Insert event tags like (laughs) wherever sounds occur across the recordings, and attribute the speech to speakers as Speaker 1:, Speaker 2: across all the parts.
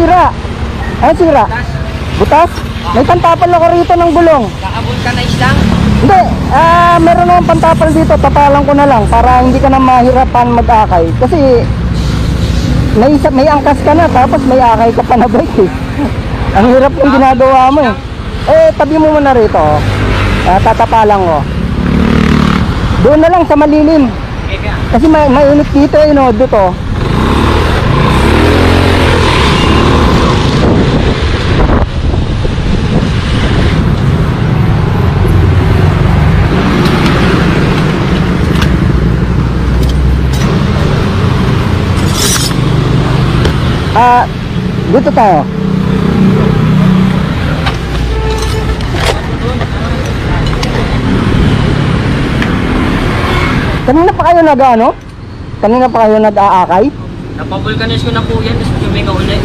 Speaker 1: sira? Ano sira? Butas? May pantapal ako rito ng gulong.
Speaker 2: Kaabot ka na isang.
Speaker 1: Hindi, ah, meron akong pantapal dito, tapalan ko na lang para hindi ka na mahirapan mag-akay. Kasi may, isa- may angkas ka na, tapos may akay ka pa na bike eh. (laughs) Ang hirap yung ginagawa mo eh. Eh, tabi mo muna rito, oh. Ah, tatapalan ko. Doon na lang sa malilim. Kasi may mainit dito eh, no, dito. Ah, dito tayo. Kanina pa kayo nag ano? Kanina pa kayo nag-aakay?
Speaker 2: Napavulcanize ko na po yan. Tapos tubig ka ulit.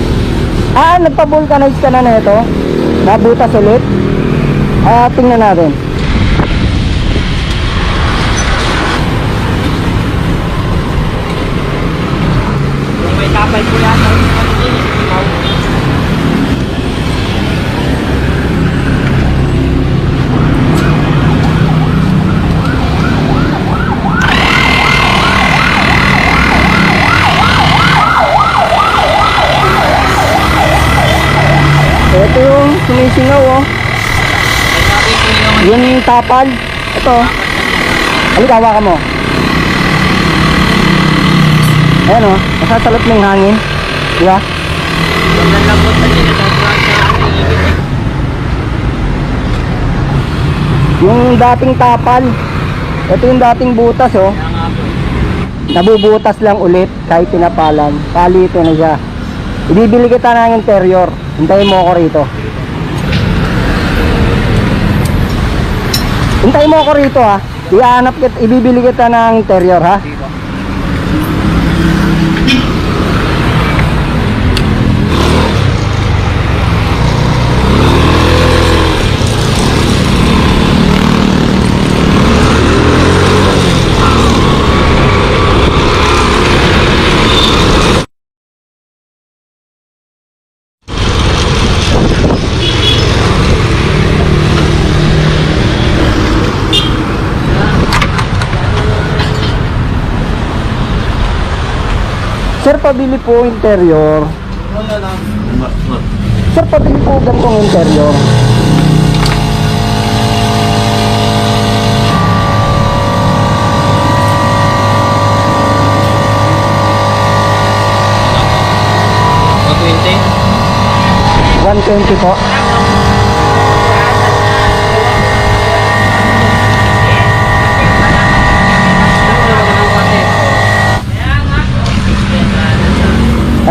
Speaker 1: Ah, nagpa-vulcanize ka na nito? Nabutas ulit? Ah, tingnan natin.
Speaker 2: Kung may tapay po yan. Ano din? Ikaw.
Speaker 1: Ito yung sumisingaw oh.
Speaker 2: Ko yung
Speaker 1: tapal. Ito. Halika, hawakan mo. Ayan oh, nasasalot ng hangin. Di ba?
Speaker 2: Ano.
Speaker 1: Yung dating tapal. Ito yung dating butas oh. Nabubutas lang ulit kahit pinapalan. Palito na siya. Ibibili kita ng interior. Hintayin mo ako rito. Hintayin mo ako rito ha. Ihanap kita, ibibili kita ng interior ha. Sir, pabili po interior. Sir, pabili po ganitong interior.
Speaker 2: 20.
Speaker 1: 120 po.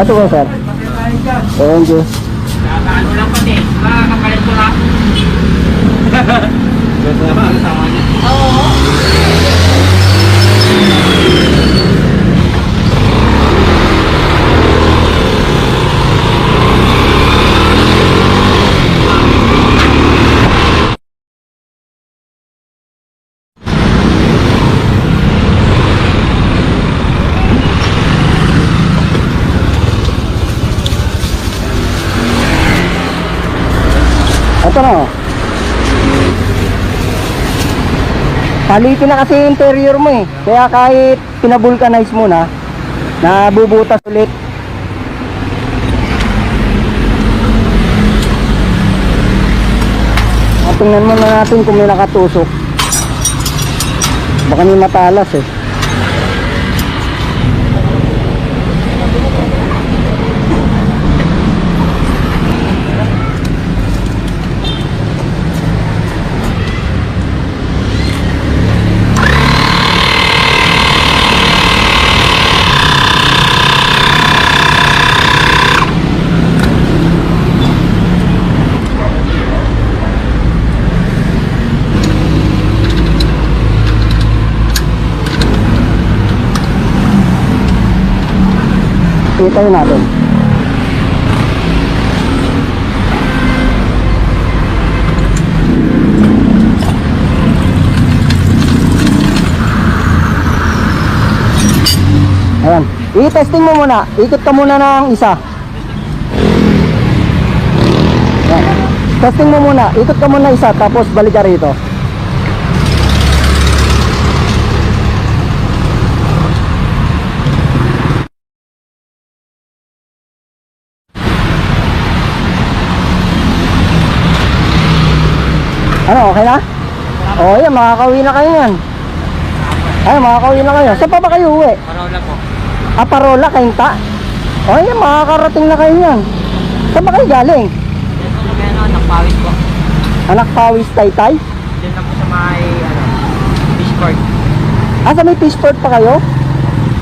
Speaker 1: Ito po sir. Thank you.
Speaker 2: Ano lang pati. Makakapalit ko lang. Oo.
Speaker 1: Ito na oh. Palitin na kasi interior mo eh. Kaya kahit pinabulkanize mo na, nabubutas ulit. At tingnan mo na natin kung may nakatusok. Baka may matalas eh. Kita natin. Ayan. I-testing mo muna. Ikot ka muna ng isa. Ayan. Testing mo muna. Ikot ka muna isa. Tapos balik ka rito. Ano, okay na? O, yan, makakauwi na kayo yan. Ay, makakauwi na kayo. Saan pa ba kayo uwi?
Speaker 2: Parola po.
Speaker 1: Aparola, Kainta. O, yan, makakarating na kayo yan. Saan ba kayo galing?
Speaker 2: Po kami ano, nagpawis po.
Speaker 1: Anak Pawis Taytay?
Speaker 2: Lang po sa may, ano, Discord.
Speaker 1: Ah, sa may fishport pa kayo?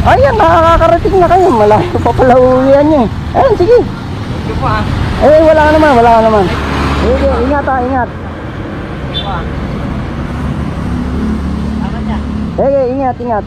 Speaker 1: Ayan, nakakarating na kayo. Malayo pa pala uwihan nyo. eh. Ayan, sige.
Speaker 2: You po ah.
Speaker 1: Eh, wala ka naman, wala ka naman. Sige, ingat ha, ingat.
Speaker 2: Ah. Ano dyan?
Speaker 1: Sige, ingat, ingat.